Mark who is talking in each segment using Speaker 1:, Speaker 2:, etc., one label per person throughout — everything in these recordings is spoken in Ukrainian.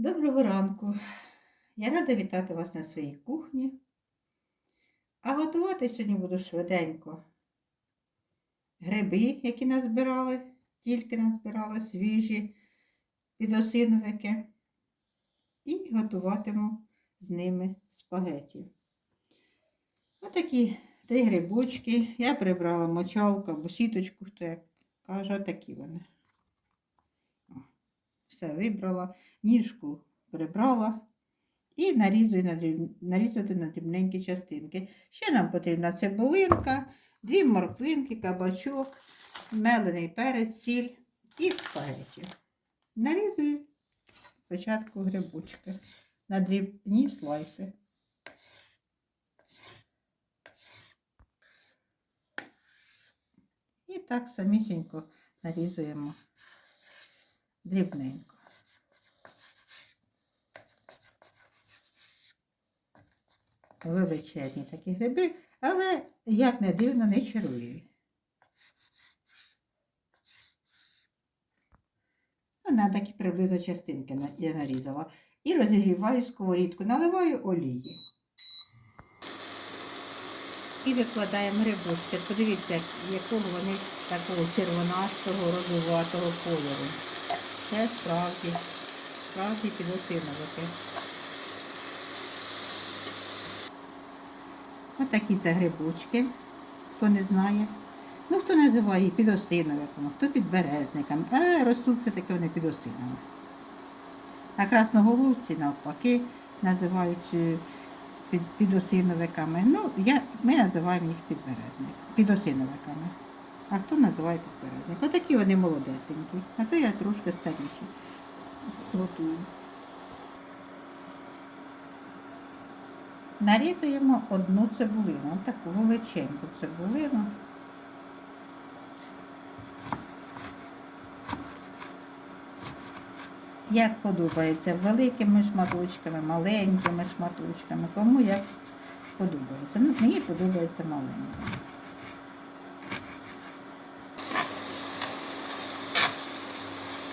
Speaker 1: Доброго ранку. Я рада вітати вас на своїй кухні. А готувати сьогодні буду швиденько. Гриби, які назбирали, тільки назбирали свіжі підосиновики. І готуватиму з ними спагеті. Отакі три грибочки. Я прибрала мочалку або сіточку, хто як каже, такі вони. Все вибрала ніжку прибрала і нарізую на дріб- нарізати на дрібненькі частинки. Ще нам потрібна цибулинка, дві морквинки, кабачок, мелений перець, сіль і спагеті. Нарізую спочатку грибочки на дрібні слайси. І так самісінько нарізуємо дрібненько. Величезні такі гриби, але, як не дивно, не. Ну, На такі приблизно частинки я нарізала. І розігріваю сковорідку, наливаю олії. І викладаємо грибочки. Подивіться, якого вони такого червонастого, розуватого кольору. Це справді, справді підосиновики. Отакі це грибочки, хто не знає. Ну, хто називає їх підосиновиками, хто підберезниками, але ростуть все-таки вони підосиновими. А красноголовці навпаки називають е, під, підосиновиками. Ну, я, ми називаємо їх підберезник, підосиновиками. А хто називає підберезник? Отакі вони молодесенькі, а то я трошки старіші. Готую. Нарізуємо одну цибулину, таку величеньку цибулину. Як подобається, великими шматочками, маленькими шматочками, кому як подобається. Ну, мені подобається маленькими.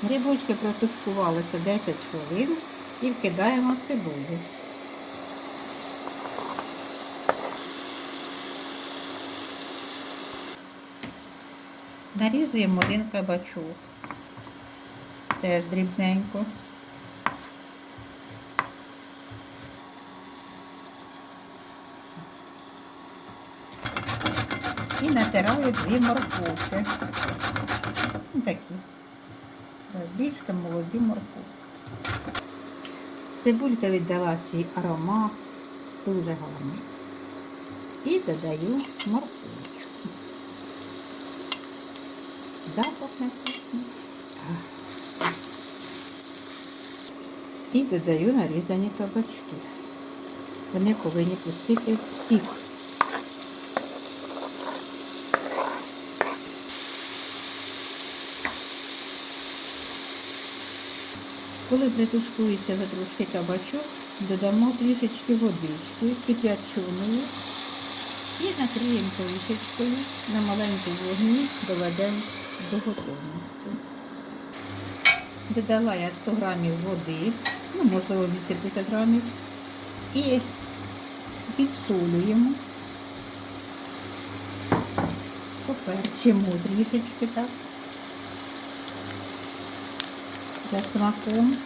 Speaker 1: Грибочки протушкувалися 10 хвилин і вкидаємо цибулю. Нарізуємо один кабачок. Теж дрібненько. І натираю дві морковки. Ну, Такі. Більш молоді морковки. Цибулька віддала свій аромат. Дуже гарний. І додаю морковку. Запах вкусний. І додаю нарізані кабачки. Вони повинні пустити сік. Коли притушкується за трошки кабачок, додамо трішечки водички кип'яченої і накриємо кришечкою на маленькому вогні доведемо до готовності. Додала я 100 грамів води, ну можливо 80 грамів, і підсолюємо, поперчимо трішечки так, за смаком.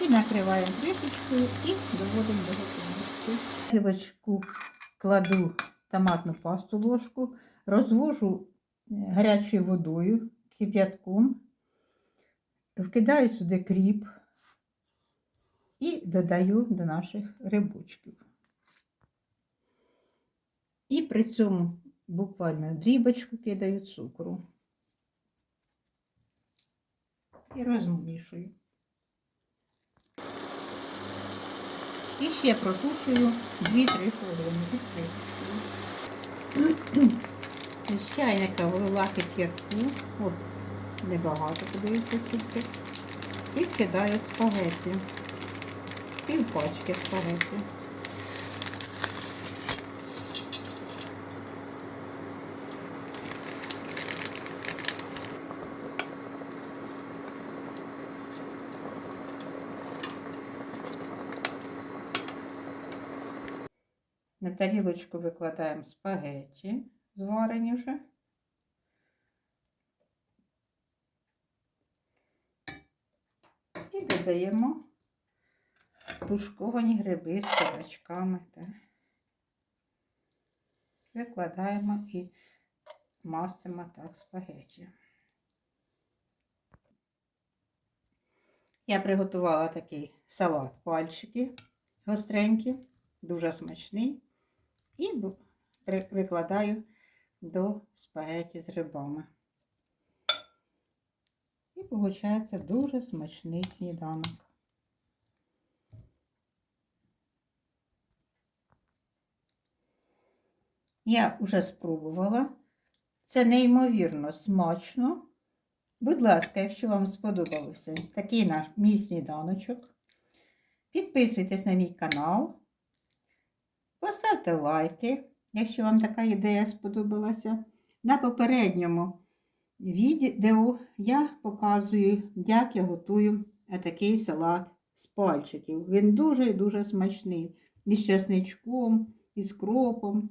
Speaker 1: І накриваємо кришечкою і доводимо до готовності. Гілочку кладу томатну пасту ложку, розвожу гарячою водою, кип'ятком, вкидаю сюди кріп і додаю до наших рибочків. І при цьому буквально дрібочку кидаю цукру і розмішую. І ще протушую 2-3 хвилини. З чайника влила кип'ятку, от небагато, подивіться скільки. І вкидаю спагеті. Пів пачки спагеті. На тарілочку викладаємо спагеті зварені вже. І додаємо тушковані гриби з чебачками. Так. Викладаємо і мастимо так спагетті. Я приготувала такий салат пальчики гостренькі, дуже смачний. І викладаю до спагеті з грибами. І виходить дуже смачний сніданок. Я вже спробувала. Це неймовірно смачно. Будь ласка, якщо вам сподобався такий наш мій сніданочок, підписуйтесь на мій канал, поставте лайки, якщо вам така ідея сподобалася. На попередньому відео я показую, як я готую такий салат з пальчиків. Він дуже і дуже смачний. І з чесничком, і з кропом.